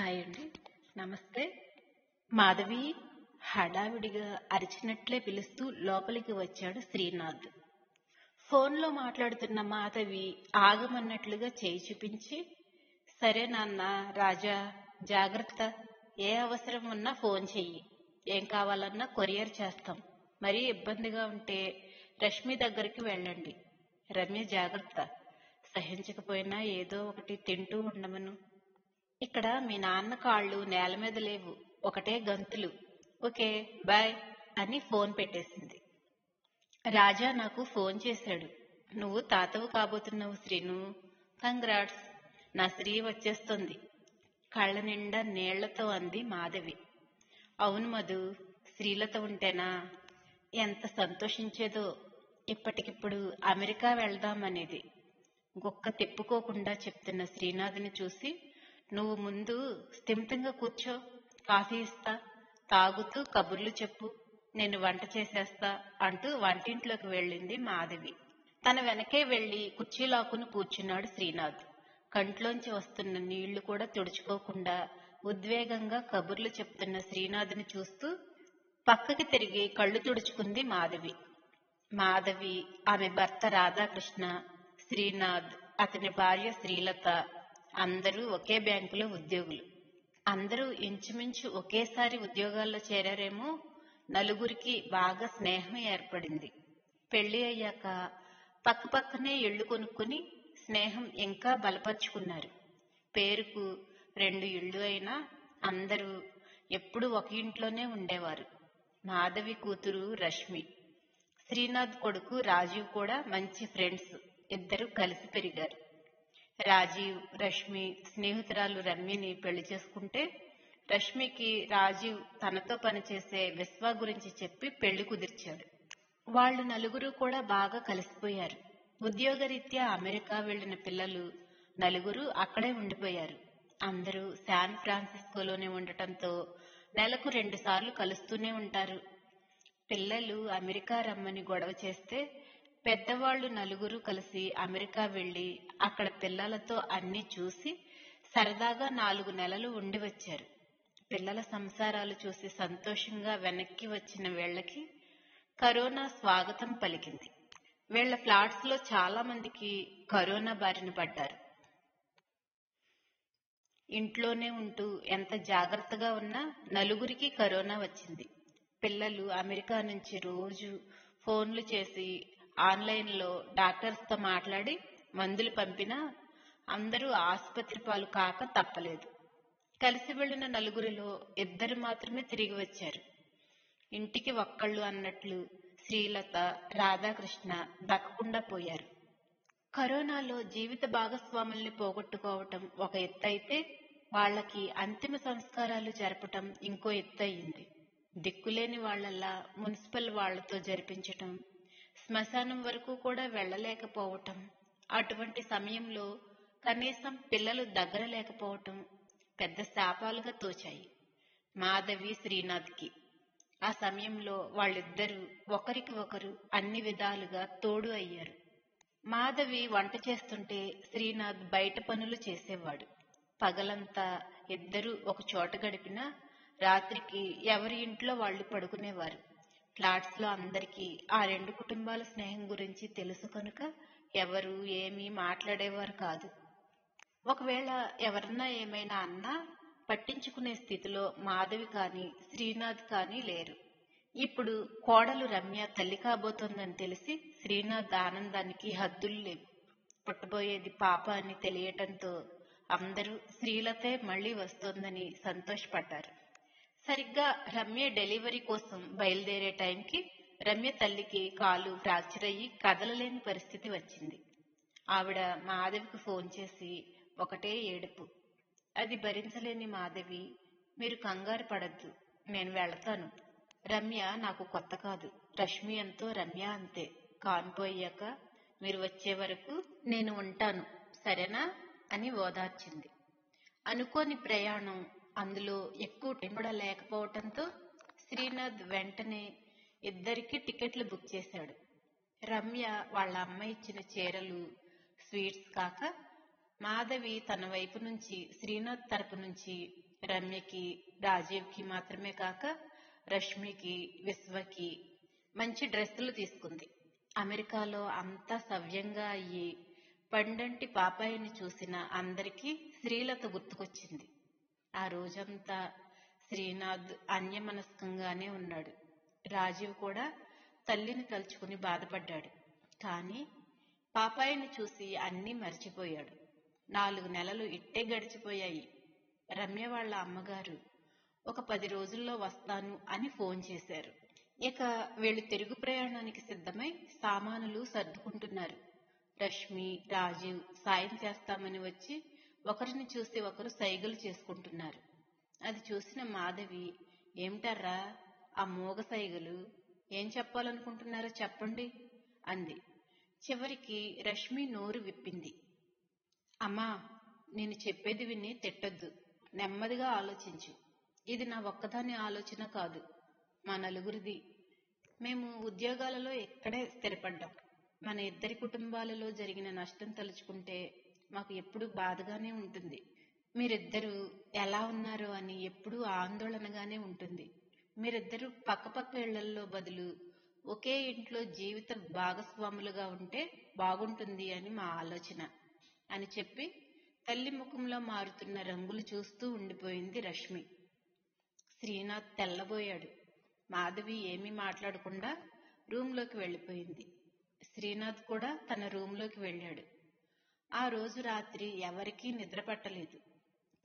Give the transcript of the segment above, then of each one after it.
Hi అండి. నమస్తే. మాధవి హడావిడిగా అరిచినట్లే పిలుస్తూ లోపలికి వచ్చాడు శ్రీనాథ్. ఫోన్లో మాట్లాడుతున్న మాధవి ఆగమన్నట్లుగా చేయి చూపించి సరే నాన్న రాజా జాగ్రత్త. ఏ అవసరం ఉన్నా ఫోన్ చెయ్యి. ఏం కావాలన్నా కొరియర్ చేస్తాం. మరీ ఇబ్బందిగా ఉంటే రష్మి దగ్గరికి వెళ్ళండి. రమ్య జాగ్రత్త. సహించకపోయినా ఏదో ఒకటి తింటూ ఉండమను. ఇక్కడ మీ నాన్న కాళ్ళు నేల మీద లేవు ఒకటే గంతులు. ఓకే బాయ్ అని ఫోన్ పెట్టేసింది. రాజా నాకు ఫోన్ చేశాడు. నువ్వు తాతవు కాబోతున్నావు శ్రీను. కంగ్రాట్స్. నా స్త్రీ వచ్చేస్తుంది. కళ్ళ నిండా నీళ్ళతో అంది మాధవి. అవును మధు స్త్రీలతో ఉంటేనా? ఎంత సంతోషించేదో. ఇప్పటికిప్పుడు అమెరికా వెళ్దామనేది. గుక్క తిప్పుకోకుండా చెప్తున్న శ్రీనాథ్ని చూసి నువ్వు ముందు స్థిమితంగా కూర్చో కాఫీ ఇస్తా తాగుతూ కబుర్లు చెప్పు నేను వంట చేసేస్తా అంటూ వంటింట్లోకి వెళ్ళింది మాధవి. తన వెనకే వెళ్ళి కుర్చీలాకుని కూర్చున్నాడు శ్రీనాథ్. కంట్లోంచి వస్తున్న నీళ్ళు కూడా తుడుచుకోకుండా ఉద్వేగంగా కబుర్లు చెప్తున్న శ్రీనాథ్ని చూస్తూ పక్కకి తిరిగి కళ్ళు తుడుచుకుంది మాధవి. మాధవి ఆమె భర్త రాధాకృష్ణ శ్రీనాథ్ అతని భార్య శ్రీలత అందరూ ఒకే బ్యాంకులో ఉద్యోగులు. అందరూ ఇంచుమించు ఒకేసారి ఉద్యోగాల్లో చేరారేమో నలుగురికి బాగా స్నేహం ఏర్పడింది. పెళ్ళి అయ్యాక పక్కపక్కనే ఇళ్ళు కొనుక్కుని స్నేహం ఇంకా బలపరుచుకున్నారు. పేరుకు రెండు ఇళ్ళు అయినా అందరూ ఎప్పుడు ఒక ఇంట్లోనే ఉండేవారు. మాధవి కూతురు రష్మి శ్రీనాథ్ కొడుకు రాజీవ్ కూడా మంచి ఫ్రెండ్స్. ఇద్దరు కలిసి పెరిగారు. రాజీవ్ రష్మి స్నేహితురాలు రమ్యని పెళ్ళి చేసుకుంటే రష్మికి రాజీవ్ తనతో పనిచేసే విశ్వ గురించి చెప్పి పెళ్ళి కుదిర్చాడు. వాళ్ళు నలుగురు కూడా బాగా కలిసిపోయారు. ఉద్యోగరీత్యా అమెరికా వెళ్ళిన పిల్లలు నలుగురు అక్కడే ఉండిపోయారు. అందరూ శాన్ ఫ్రాన్సిస్కోలోనే ఉండటంతో నెలకు రెండు సార్లు కలుస్తూనే ఉంటారు. పిల్లలు అమెరికా రమ్మని గొడవ చేస్తే పెద్దవాళ్ళు నలుగురు కలిసి అమెరికా వెళ్ళి అక్కడ పిల్లలతో అన్ని చూసి సరదాగా నాలుగు నెలలు ఉండి వచ్చారు. పిల్లల సంసారాలు చూసి సంతోషంగా వెనక్కి వచ్చిన వీళ్ళకి కరోనా స్వాగతం పలికింది. వీళ్ళ ఫ్లాట్స్లో చాలా మందికి కరోనా బారిన పడ్డారు. ఇంట్లోనే ఉంటూ ఎంత జాగ్రత్తగా ఉన్నా నలుగురికి కరోనా వచ్చింది. పిల్లలు అమెరికా నుంచి రోజు ఫోన్లు చేసి ఆన్లైన్లో డాక్టర్స్తో మాట్లాడి మందులు పంపినా అందరూ ఆసుపత్రి పాలు కాక తప్పలేదు. కలిసి వెళ్ళిన నలుగురిలో ఇద్దరు మాత్రమే తిరిగి వచ్చారు. ఇంటికి ఒక్కళ్ళు అన్నట్లు శ్రీలత రాధాకృష్ణ దక్కకుండా పోయారు. కరోనాలో జీవిత భాగస్వాముల్ని పోగొట్టుకోవటం ఒక ఎత్తైతే వాళ్ళకి అంతిమ సంస్కారాలు జరపటం ఇంకో ఎత్తయింది దిక్కులేని వాళ్ళల్లా మున్సిపల్ వాళ్ళతో జరిపించటం శ్మశానం వరకు కూడా వెళ్ళలేకపోవటం అటువంటి సమయంలో కనీసం పిల్లలు దగ్గర లేకపోవటం పెద్ద శాపాలుగా తోచాయి. మాధవి శ్రీనాథ్కి. ఆ సమయంలో వాళ్ళిద్దరూ ఒకరికి ఒకరు అన్ని విధాలుగా తోడు అయ్యారు. మాధవి వంట చేస్తుంటే శ్రీనాథ్ బయట పనులు చేసేవాడు. పగలంతా ఇద్దరూ ఒక చోట గడిపినా రాత్రికి ఎవరి ఇంట్లో వాళ్ళు పడుకునేవారు. ఫ్లాట్స్లో అందరికీ ఆ రెండు కుటుంబాల స్నేహం గురించి తెలుసు కనుక ఎవరు ఏమీ మాట్లాడేవారు కాదు. ఒకవేళ ఎవరన్నా ఏమైనా అన్నా పట్టించుకునే స్థితిలో మాధవి కానీ శ్రీనాథ్ కానీ లేరు. ఇప్పుడు కోడలు రమ్య తల్లి కాబోతోందని తెలిసి శ్రీనాథ్ ఆనందానికి హద్దులు లేవు. పుట్టబోయేది పాప అని తెలియటంతో అందరూ శ్రీలతే మళ్ళీ వస్తోందని సంతోషపడ్డారు. సరిగ్గా రమ్య డెలివరీ కోసం బయలుదేరే టైంకి రమ్య తల్లికి కాలు ఫ్రాక్చర్ అయ్యి కదలలేని పరిస్థితి వచ్చింది. ఆవిడ మాధవికి ఫోన్ చేసి ఒకటే ఏడుపు. అది భరించలేని మాధవి. మీరు కంగారు పడద్దు. నేను వెళతాను. రమ్య నాకు కొత్త కాదు. రష్మి ఎంతో రమ్య అంతే. కాన్పోయాక మీరు వచ్చే వరకు నేను ఉంటాను. సరేనా? అని ఓదార్చింది. అనుకోని ప్రయాణం అందులో ఎక్కువ టైం కూడా లేకపోవటంతో శ్రీనాథ్ వెంటనే ఇద్దరికి టికెట్లు బుక్ చేశాడు. రమ్య వాళ్ళ అమ్మ ఇచ్చిన చీరలు స్వీట్స్ కాక మాధవి తన వైపు నుంచి శ్రీనాథ్ తరపు నుంచి రమ్యకి రాజీవ్కి మాత్రమే కాక రష్మికి విశ్వకి మంచి డ్రెస్సులు తీసుకుంది. అమెరికాలో అంతా సవ్యంగా అయ్యి పండంటి పాపాయిని చూసిన అందరికీ శ్రీలత గుర్తుకొచ్చింది. ఆ రోజంతా శ్రీనాథ్ అన్యమనస్కంగానే ఉన్నాడు. రాజీవ్ కూడా తల్లిని తలుచుకుని బాధపడ్డాడు. కానీ పాపాయిని చూసి అన్నీ మర్చిపోయాడు. నాలుగు నెలలు ఇట్టే గడిచిపోయాయి. రమ్య వాళ్ళ అమ్మగారు ఒక పది రోజుల్లో వస్తాను అని ఫోన్ చేశారు. ఇక వీళ్ళు తిరుగు ప్రయాణానికి సిద్ధమై సామానులు సర్దుకుంటున్నారు. రష్మి రాజీవ్ సాయం చేస్తామని వచ్చి ఒకరిని చూసి ఒకరు సైగలు చేసుకుంటున్నారు. అది చూసిన మాధవి ఏమిటర్రా ఆ మూగ సైగలు? ఏం చెప్పాలనుకుంటున్నారో చెప్పండి అంది. చివరికి రష్మి నోరు విప్పింది. అమ్మా నేను చెప్పేది విని తిట్టొద్దు. నెమ్మదిగా ఆలోచించు. ఇది నా ఒక్కదాని ఆలోచన కాదు. మా నలుగురిది. మేము ఉద్యోగాలలో ఎక్కడే స్థిరపడ్డాం. మన ఇద్దరి కుటుంబాలలో జరిగిన నష్టం తలుచుకుంటే మాకు ఎప్పుడు బాధగానే ఉంటుంది. మీరిద్దరూ ఎలా ఉన్నారు అని ఎప్పుడూ ఆందోళనగానే ఉంటుంది. మీరిద్దరూ పక్కపక్క ఇళ్ళల్లో బదులు ఒకే ఇంట్లో జీవిత భాగస్వాములుగా ఉంటే బాగుంటుంది అని మా ఆలోచన అని చెప్పి తల్లి ముఖంలో మారుతున్న రంగులు చూస్తూ ఉండిపోయింది రష్మి. శ్రీనాథ్ తెల్లబోయాడు. మాధవి ఏమీ మాట్లాడకుండా రూంలోకి వెళ్ళిపోయింది. శ్రీనాథ్ కూడా తన రూంలోకి వెళ్ళాడు. ఆ రోజు రాత్రి ఎవరికీ నిద్రపట్టలేదు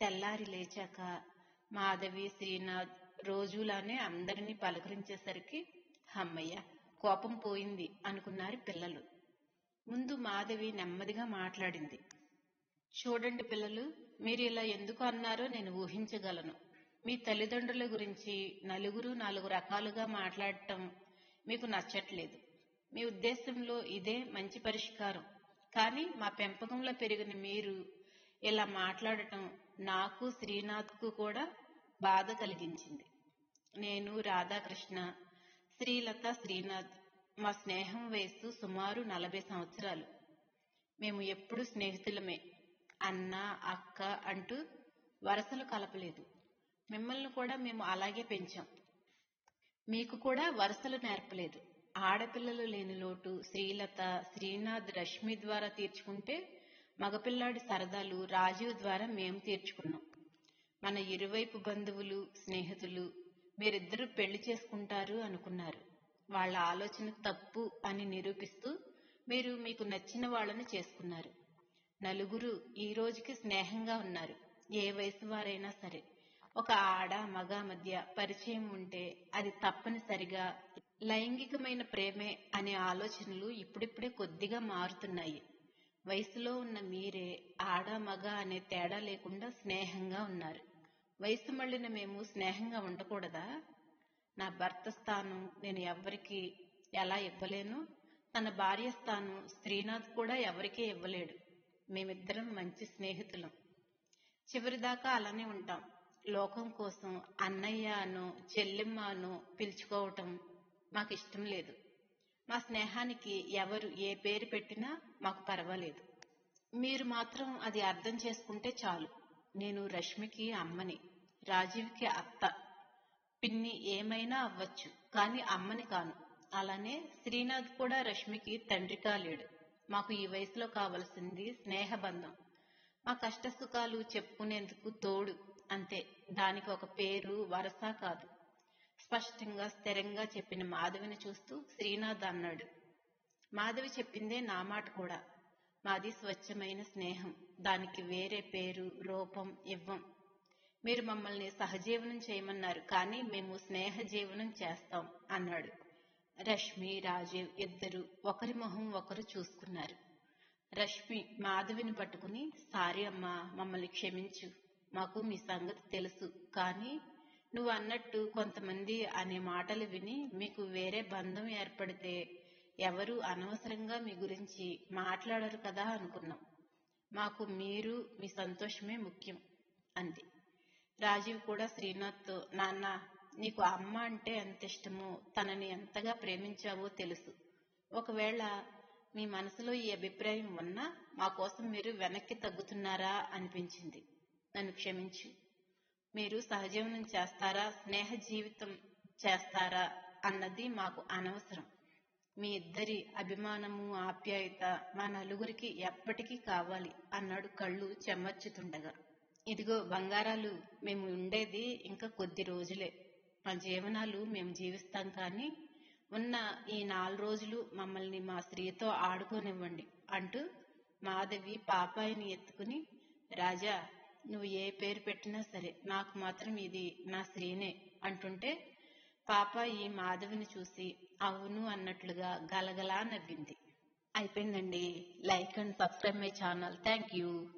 తెల్లారి లేచాక మాధవి శ్రీనాథ్ రోజులానే అందరినీ పలకరించేసరికి అమ్మయ్య కోపం పోయింది అనుకున్నారు పిల్లలు. ముందు మాధవి నెమ్మదిగా మాట్లాడింది. చూడండి పిల్లలు మీరు ఇలా ఎందుకు అన్నారో నేను ఊహించగలను. మీ తల్లిదండ్రుల గురించి నలుగురు నాలుగు రకాలుగా మాట్లాడటం మీకు నచ్చట్లేదు. మీ ఉద్దేశంలో ఇదే మంచి పరిష్కారం. కానీ మా పెంపకంలో పెరిగిన మీరు ఇలా మాట్లాడటం నాకు శ్రీనాథ్కు కూడా బాధ కలిగించింది. నేను రాధాకృష్ణ శ్రీలత శ్రీనాథ్ మా స్నేహం వయస్సు సుమారు నలభై సంవత్సరాలు. మేము ఎప్పుడు స్నేహితులమే. అన్న అక్క అంటూ వరసలు కలపలేదు. మిమ్మల్ని కూడా మేము అలాగే పెంచాం. మీకు కూడా వరుసలు నేర్పలేదు. ఆడపిల్లలు లేని లోటు శ్రీలత శ్రీనాథ్ రష్మి ద్వారా తీర్చుకుంటే మగపిల్లాడి సరదాలు రాజీవ్ ద్వారా మేము తీర్చుకున్నాం. మన ఇరువైపు బంధువులు స్నేహితులు మీరిద్దరూ పెళ్ళి చేసుకుంటారు అనుకున్నారు. వాళ్ళ ఆలోచన తప్పు అని నిరూపిస్తూ మీరు మీకు నచ్చిన వాళ్ళని చేసుకున్నారు. నలుగురు ఈ రోజుకి స్నేహంగా ఉన్నారు. ఏ వయసు వారైనా సరే. ఒక ఆడ మగ మధ్య పరిచయం ఉంటే అది తప్పనిసరిగా లైంగికమైన ప్రేమే అనే ఆలోచనలు ఇప్పుడిప్పుడే కొద్దిగా మారుతున్నాయి. వయసులో ఉన్న మీరే ఆడ మగ అనే తేడా లేకుండా స్నేహంగా ఉన్నారు. వయసు మళ్ళిన మేము స్నేహంగా ఉండకూడదా? నా భర్త స్థానం నేను ఎవ్వరికి ఎలా ఇవ్వలేను? తన భార్య స్థానం శ్రీనాథ్ కూడా ఎవరికీ ఇవ్వలేడు. మేమిద్దరం మంచి స్నేహితులం. చివరిదాకా అలానే ఉంటాం. లోకం కోసం అన్నయ్య అను చెల్లెమ్మ అను పిలుచుకోవటం మాకు ఇష్టం లేదు. మా స్నేహానికి ఎవరు ఏ పేరు పెట్టినా మాకు పర్వాలేదు. మీరు మాత్రం అది అర్థం చేసుకుంటే చాలు. నేను రష్మికి అమ్మని రాజీవ్కి అత్త. పిన్ని ఏమైనా అవ్వచ్చు కానీ అమ్మని కాను. అలానే శ్రీనాథ్ కూడా రష్మికి తండ్రి కాలేడు. మాకు ఈ వయసులో కావలసింది స్నేహబంధం. మా కష్ట సుఖాలు చెప్పుకునేందుకు తోడు. అంతే. దానికి ఒక పేరు వరస కాదు. స్పష్టంగా స్థిరంగా చెప్పిన మాధవిని చూస్తూ శ్రీనాథ్ అన్నాడు మాధవి చెప్పిందే నా మాట కూడా. మాది స్వచ్ఛమైన స్నేహం. దానికి వేరే పేరు రూపం ఇవ్వం. మీరు మమ్మల్ని సహజీవనం చేయమన్నారు కానీ మేము స్నేహ జీవనం చేస్తాం అన్నాడు. రష్మి రాజీవ్ ఇద్దరు ఒకరి మొహం ఒకరు చూసుకున్నారు. రష్మి మాధవిని పట్టుకుని సారీ అమ్మా మమ్మల్ని క్షమించు. మాకు మీ సంగతి తెలుసు కానీ నువ్వు అన్నట్టు కొంతమంది అనే మాటలు విని మీకు వేరే బంధం ఏర్పడితే ఎవరు అనవసరంగా మీ గురించి మాట్లాడరు కదా అనుకున్నాం. మాకు మీరు మీ సంతోషమే ముఖ్యం అంది. రాజీవ్ కూడా శ్రీనాథ్తో నాన్న నీకు అమ్మ అంటే ఎంత ఇష్టమో తనని ఎంతగా ప్రేమించావో తెలుసు. ఒకవేళ మీ మనసులో ఈ అభిప్రాయం ఉన్నా మా కోసం మీరు వెనక్కి తగ్గుతున్నారా అనిపించింది. నన్ను క్షమించు. మీరు సహజీవనం చేస్తారా? స్నేహ జీవితం చేస్తారా? అన్నది మాకు అనవసరం. మీ ఇద్దరి అభిమానము ఆప్యాయత మా నలుగురికి ఎప్పటికీ కావాలి అన్నాడు కళ్ళు చెమ్మర్చుతుండగా ఇదిగో బంగారాలు మేము ఉండేది ఇంకా కొద్ది రోజులే. మా జీవనాలు మేము జీవిస్తాం కానీ ఉన్న ఈ నాలుగు రోజులు మమ్మల్ని మా స్త్రీతో ఆడుకోనివ్వండి అంటూ మాధవి పాపాయిని ఎత్తుకుని రాజా నువ్వు ఏ పేరు పెట్టినా సరే నాకు మాత్రం ఇది నా స్త్రీనే అంటుంటే పాప ఈ మాధవిని చూసి అవును అన్నట్లుగా గలగలా నవ్వింది. అయిపోయిందండి. Like and subscribe my channel. Thank you.